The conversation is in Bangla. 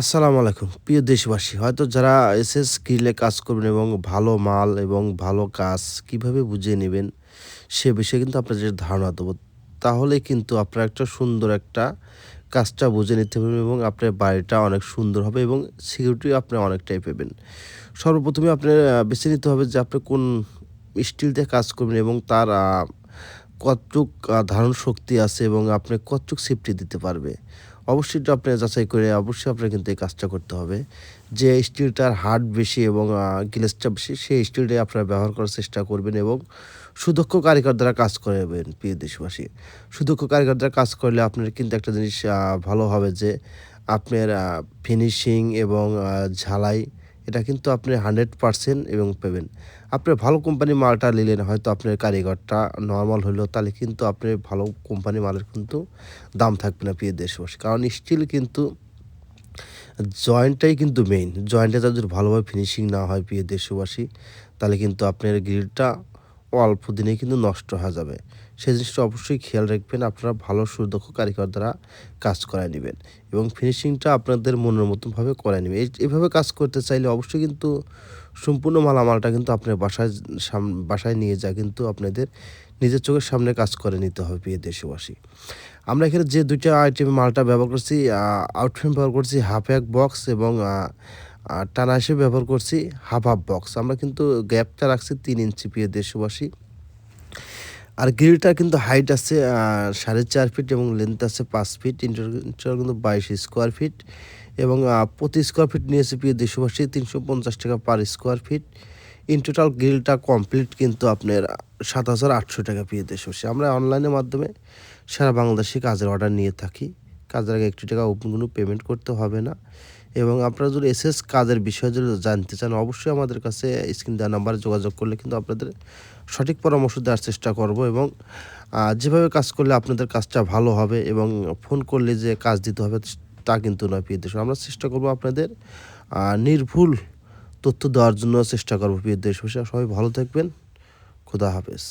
আসসালামু আলাইকুম। প্রিয় দেশবাসী, হয়তো যারা এসএস স্কিলে কাজ করবেন এবং ভালো মাল এবং ভালো কাজ কীভাবে বুঝিয়ে নেবেন সে বিষয়ে কিন্তু আপনাদের ধারণা দেবো, তাহলে কিন্তু আপনারা একটা সুন্দর একটা কাজটা বুঝে নিতে পারবেন এবং আপনার বাড়িটা অনেক সুন্দর হবে এবং সিকিউরিটি আপনি অনেকটাই পাবেন। সর্বপ্রথমে আপনার বেছে নিতে হবে যে আপনি কোন স্টিল দিয়ে কাজ করবেন এবং তার কতটুক ধারণ শক্তি আছে এবং আপনি কতটুক সেফটি দিতে পারবে? অবশ্যই আপনি যাচাই করে অবশ্যই আপনার কিন্তু এই কাজটা করতে হবে। যে স্টিলটার হার্ড বেশি এবং গ্লেসটা বেশি, সেই স্টিলটাই আপনারা ব্যবহার করার চেষ্টা করবেন এবং সুদক্ষ কারিগর দ্বারা কাজ করবেন, প্রিয় দেশবাসী। সুদক্ষ কারিগর দ্বারা কাজ করলে আপনার কিন্তু একটা জিনিস ভালো হবে যে আপনার ফিনিশিং এবং ঝালাই এটা কিন্তু আপনি হান্ড্রেড পারসেন্ট এবং পাবেন। আপনি ভালো কোম্পানি মালটা নিলেন, হয়তো আপনার কারিগরটা নর্মাল হলো, তাহলে কিন্তু আপনি ভালো কোম্পানি মালের কিন্তু দাম থাকবে না প্রিয় দেশবাসী। কারণ স্টিল কিন্তু জয়েন্টটাই কিন্তু মেইন জয়েন্টে যদি ভালোভাবে ফিনিশিং না হয় প্রিয় দেশবাসী, তাহলে কিন্তু আপনার গ্রিলটা অল্প দিনে কিন্তু নষ্ট হয়ে যাবে। সেই জিনিসটা অবশ্যই খেয়াল রাখবেন, আপনারা ভালো, সুদক্ষ কারিগর দ্বারা কাজ করায় নেবেন এবং ফিনিশিংটা আপনাদের মনের মতনভাবে করায় নেবেন। এই, এভাবে কাজ করতে চাইলে অবশ্যই কিন্তু সম্পূর্ণ মালামালটা কিন্তু আপনার বাসায়, সাম- বাসায় নিয়ে যা কিন্তু আপনাদের নিজের চোখের সামনে কাজ করে নিতে হবে প্রিয় দেশবাসী। আমরা এখানে যে দুইটা আইটেম মালটা ব্যবহার করছি আউটফ্রেম ব্যবহার করছি হাফ এক বক্স এবং আহ, টানা হিসেবে ব্যবহার করছি হাফ হাফ বক্স আমরা কিন্তু গ্যাপটা রাখছি তিন ইঞ্চি প্রিয় দেশবাসী। আর গ্রিলটা কিন্তু হাইট আছে সাড়ে চার ফিট এবং লেন্থ আছে পাঁচ ফিট ইন্টার কিন্তু বাইশ স্কোয়ার ফিট এবং প্রতি স্কোয়ার ফিট নিয়েছে প্রিয় দেশবাসী তিনশো পঞ্চাশ টাকা per square feet in total গ্রিলটা complete কিন্তু আপনার সাত হাজার আটশো টাকা প্রিয় দেশবাসী। আমরা অনলাইনের মাধ্যমে সারা বাংলাদেশে কাজের অর্ডার নিয়ে থাকি। কাজের আগে একটু টাকা কোনো পেমেন্ট করতে হবে না। এবং আপনারা যদি এসএস কাজের বিষয়ে যদি জানতে চান, অবশ্যই আমাদের কাছে স্ক্রিন দেওয়া নাম্বারে যোগাযোগ করলে কিন্তু আপনাদের সঠিক পরামর্শ দেওয়ার চেষ্টা করব এবং যেভাবে কাজ করলে আপনাদের কাজটা ভালো হবে এবং ফোন করলে যে কাজ দিতে হবে তা কিন্তু নয় প্রিয় দেশ। আমরা চেষ্টা করব আপনাদের নির্ভুল তথ্য দেওয়ার জন্য চেষ্টা করব প্রিয় দেশ সবাই ভালো থাকবেন। খুদা হাফেজ।